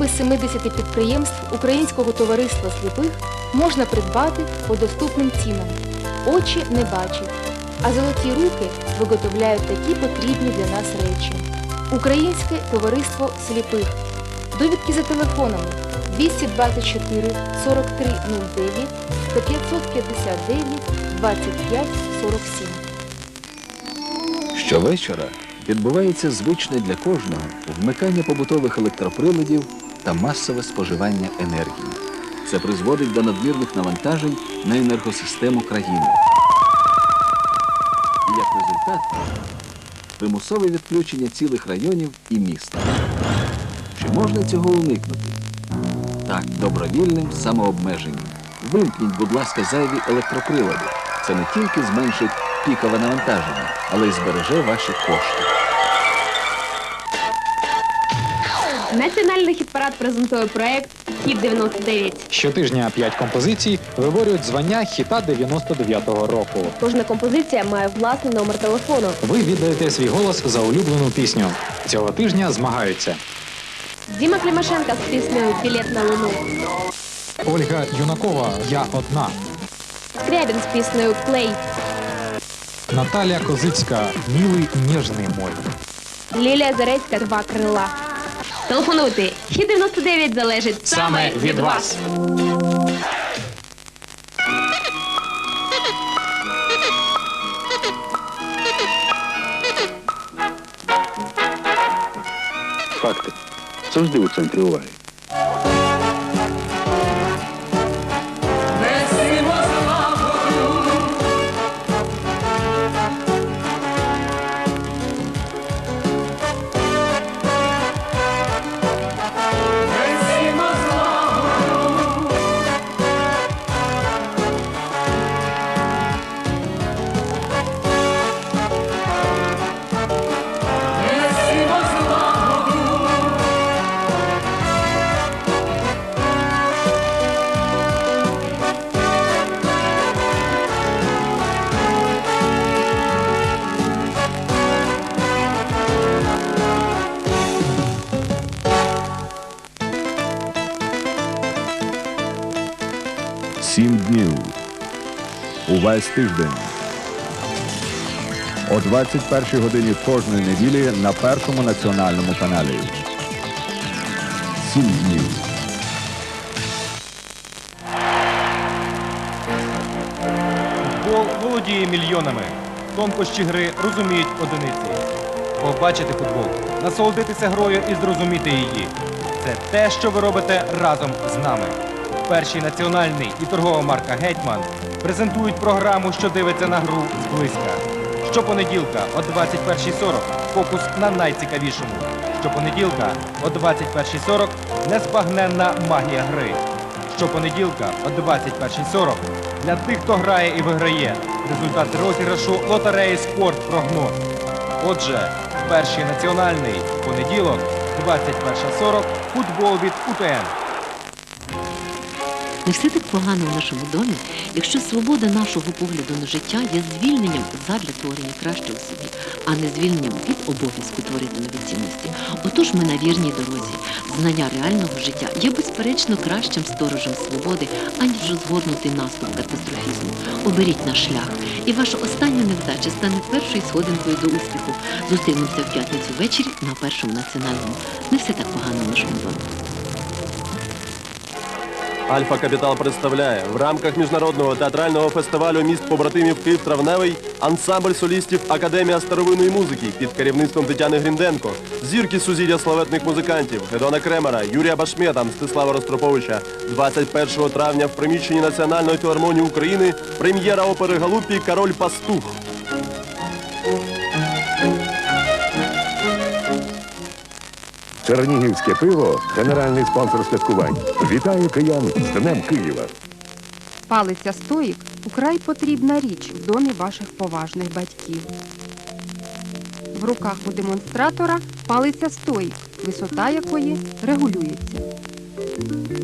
Вироби 70 підприємств Українського товариства сліпих можна придбати по доступним цінам. Очі не бачать, а золоті руки виготовляють такі потрібні для нас речі. Українське товариство сліпих. Довідки за телефонами 224 43 09 та 559 25 47. Щовечора відбувається звичне для кожного вмикання побутових електроприладів та масове споживання енергії. Це призводить до надмірних навантажень на енергосистему країни. І як результат примусове відключення цілих районів і міст. Чи можна цього уникнути? Так, добровільним самообмеженням. Вимкніть, будь ласка, зайві електроприлади. Це не тільки зменшить пікове навантаження, але й збереже ваші кошти. Національний хіт-парад презентує проект Хіт 99. Щотижня п'ять композицій виборюють звання хіта 99-го року. Кожна композиція має власний номер телефону. Ви віддаєте свій голос за улюблену пісню. Цього тижня змагаються Діма Клімашенка з піснею Білет на луну. Ольга Юнакова Я одна, Скрябін з піснею Плей. Наталя Козицька Мілий ніжний мой. Лілія Зарецька Два крила. Телефонуйте. Хід 99 залежить саме від вас. Факти завжди у центрі уваги. Сім днів. Увесь тиждень. О 21 годині кожної неділі на першому національному каналі. Сім днів. Футбол володіє мільйонами. Тонкощі гри розуміють одиниці. Побачити футбол, насолодитися грою і зрозуміти її. Це те, що ви робите разом з нами. Перший національний і торгова марка Гетьман презентують програму, що дивиться на гру зблизька. Щопонеділка о 21.40 фокус на найцікавішому. Щопонеділка о 21.40 незбагненна магія гри. Щопонеділка о 21.40 для тих, хто грає і виграє. Результати розіграшу лотереї Спорт Прогноз. Отже, перший національний понеділок, 21.40, футбол від УТН. Не все так погано в нашому домі, якщо свобода нашого погляду на життя є звільненням задля творення кращого собі, а не звільненням від обов'язку творити нові цінності. Отож ми на вірній дорозі. Знання реального життя є безперечно кращим сторожем свободи, аніж розгорнутий наступ катастрофізму. Оберіть наш шлях, і ваша остання невдача стане першою сходинкою до успіху. Зустрінемося в п'ятницю ввечері на першому національному. Не все так погано в нашому домі. Альфа Капітал представляє в рамках міжнародного театрального фестивалю міст побратимів Київ Травневий ансамбль солістів Академія старовинної музики під керівництвом Тетяни Грінденко, зірки сузір'я славетних музикантів Гедона Кремера, Юрія Башмета, Мстислава Ростроповича. 21 травня в приміщенні Національної філармонії України прем'єра опери Галупі Король Пастух. Чернігівське пиво генеральний спонсор святкувань. Вітаю киян з Днем Києва. Палиця стоїк украй потрібна річ в домі ваших поважних батьків. В руках у демонстратора палиця стоїк, висота якої регулюється.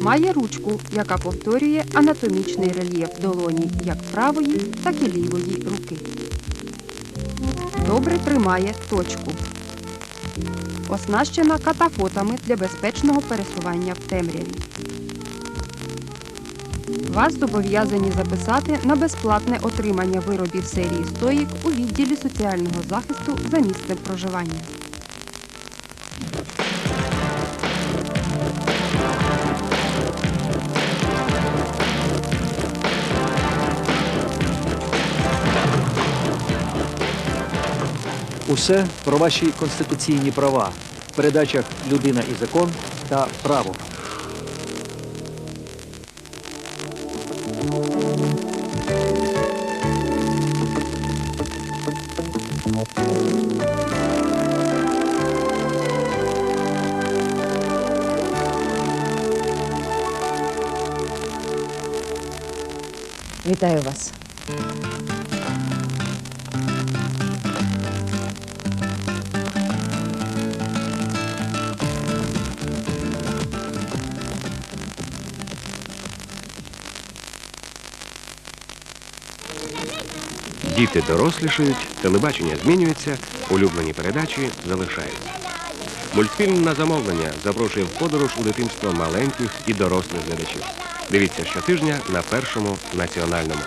Має ручку, яка повторює анатомічний рельєф долоні як правої, так і лівої руки. Добре тримає точку. Оснащена катафотами для безпечного пересування в темряві. Вас зобов'язані записати на безплатне отримання виробів серії стоїк у відділі соціального захисту за місцем проживання. Усе про ваші конституційні права в передачах Людина і закон та право. Вітаю вас. Діти дорослішають, телебачення змінюється, улюблені передачі залишаються. Мультфільм на замовлення запрошує в подорож у дитинство маленьких і дорослих глядачів. Дивіться щотижня на першому національному.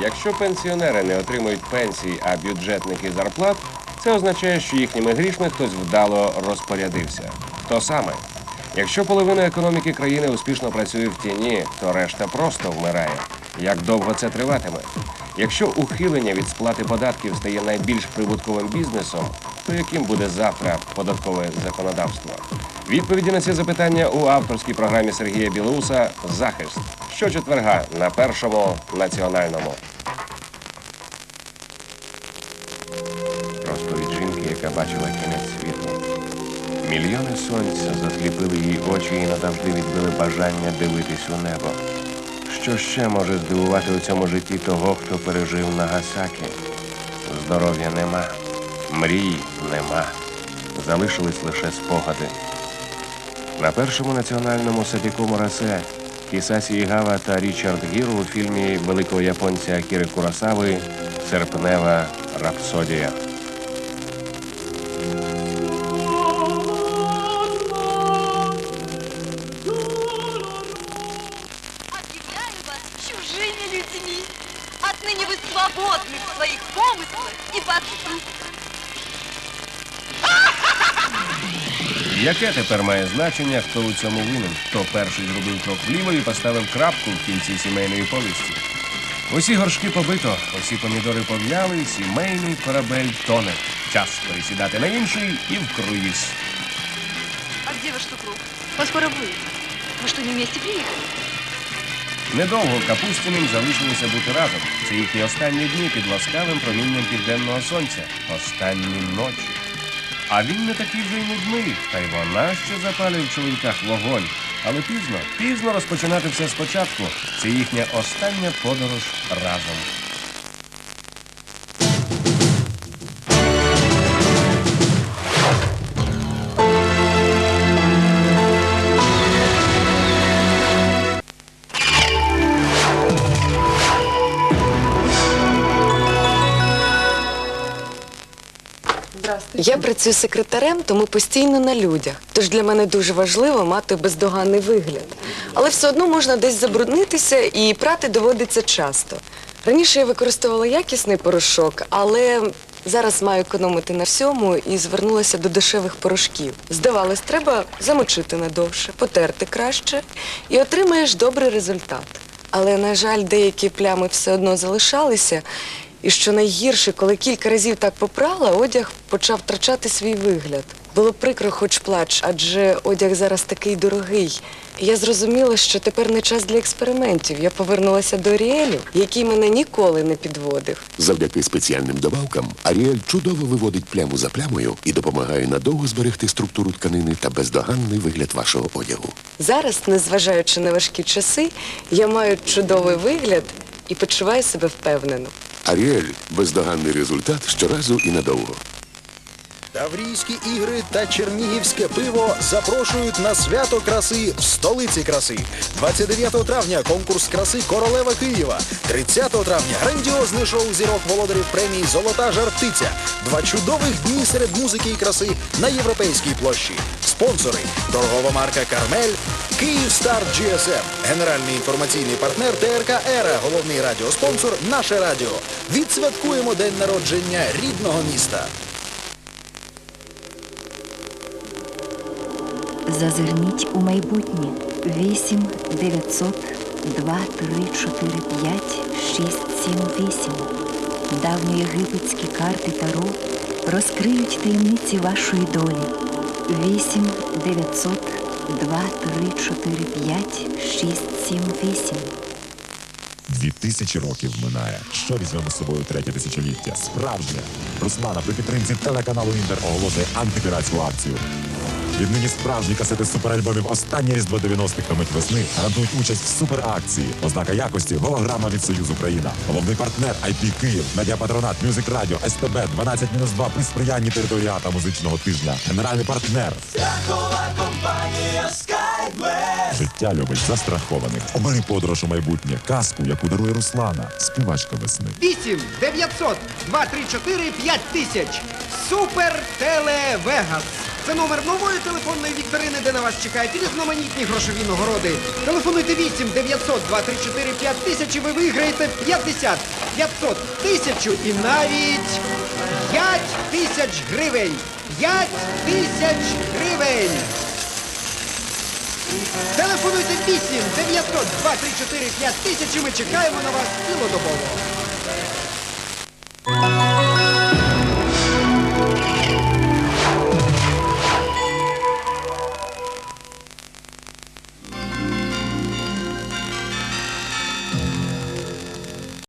Якщо пенсіонери не отримують пенсій, а бюджетники зарплат, це означає, що їхніми грішми хтось вдало розпорядився. Хто саме? Якщо половина економіки країни успішно працює в тіні, то решта просто вмирає. Як довго це триватиме? Якщо ухилення від сплати податків стає найбільш прибутковим бізнесом, то яким буде завтра податкове законодавство? Відповіді на ці запитання у авторській програмі Сергія Білоуса Захист щочетверга на першому національному. Розповідь жінки, яка бачила кінець світу. Мільйони сонця засліпили її очі і назавжди відбили бажання дивитись у небо. Що ще може здивувати у цьому житті того, хто пережив Нагасакі? Здоров'я нема, мрій нема. Залишились лише спогади. На першому національному Садіку Морасе Кісасі Ігава та Річард Гір у фільмі великого японця Акіри Курасави Серпнева рапсодія. Яке тепер має значення, хто у цьому винен? Хто перший зробив крок вліво і поставив крапку в кінці сімейної повісті? Усі горшки побито, усі помідори пов'яли, сімейний корабель тоне. Час пересідати на інший і в круїз. А где ваш супруг? Поскоро вы. Вы что, не вместе приехали? Недовго Капустіним залишилося бути разом. Це їхні останні дні під ласкавим промінням південного сонця. Останні ночі. А він не такий вже й нудний, та й вона ще запалює в чоловіках вогонь. Але пізно, пізно розпочинати все спочатку. Це їхня остання подорож разом. Я працюю секретарем, тому постійно на людях. Тож для мене дуже важливо мати бездоганний вигляд. Але все одно можна десь забруднитися і прати доводиться часто. Раніше я використовувала якісний порошок, але зараз маю економити на всьому і звернулася до дешевих порошків. Здавалось, треба замочити надовше, потерти краще і отримаєш добрий результат. Але, на жаль, деякі плями все одно залишалися. І що найгірше, коли кілька разів так попрала, одяг почав втрачати свій вигляд. Було прикро, хоч плач, адже одяг зараз такий дорогий. І я зрозуміла, що тепер не час для експериментів. Я повернулася до Аріелю, який мене ніколи не підводив. Завдяки спеціальним добавкам Аріель чудово виводить пляму за плямою і допомагає надовго зберегти структуру тканини та бездоганний вигляд вашого одягу. Зараз, незважаючи на важкі часи, я маю чудовий вигляд і почуваю себе впевнено. Аріель бездоганний результат щоразу і надовго. Таврійські ігри та чернігівське пиво запрошують на свято краси в столиці краси. 29 травня конкурс краси Королева Києва. 30 травня грандіозне шоу зірок володарів премії Золота жартиця. Два чудових дні серед музики і краси на європейській площі. Спонсори торгова марка Кармель, Київстар GSM, генеральний інформаційний партнер ТРК Ера, головний радіоспонсор Наше Радіо. Відсвяткуємо день народження рідного міста. Зазирніть у майбутнє 8 900 2 3 4 5 6 7 8. Давньоєгипетські карти Таро розкриють таємниці вашої долі. 8 900 2 3 4 5 6 7 8. Дві тисячі років минає. Що візьмемо з собою третє тисячоліття? Справжнє. Руслана при підтримці телеканалу Інтер оголошує антипіратську акцію. Віднині справжні касети суперальбомів «Останнє різдво 90-х» та «Мить весни гарантують участь в суперакції. Ознака якості – голограма від Союз Україна. Головний партнер IP Київ, медіапатронат, Мюзик Радіо, СТБ, 12-2 при сприянні територіата музичного тижня. Генеральний партнер. Компанія Skyblack. Життя любить застрахованих. Обери подорож у майбутнє. Казку, яку дарує Руслана. Співачка весни. 8 900 234 5000. Супер Теле Вегас. Це номер нової телефонної вікторини, де на вас чекають різноманітні грошові нагороди. Телефонуйте 8 900 234 5000 і ви виграєте 50, 500, 1000 і навіть 5 тисяч гривень. 5 тисяч гривень. Телефонуйте 8 900 234 5000 і ми чекаємо на вас цілодобово.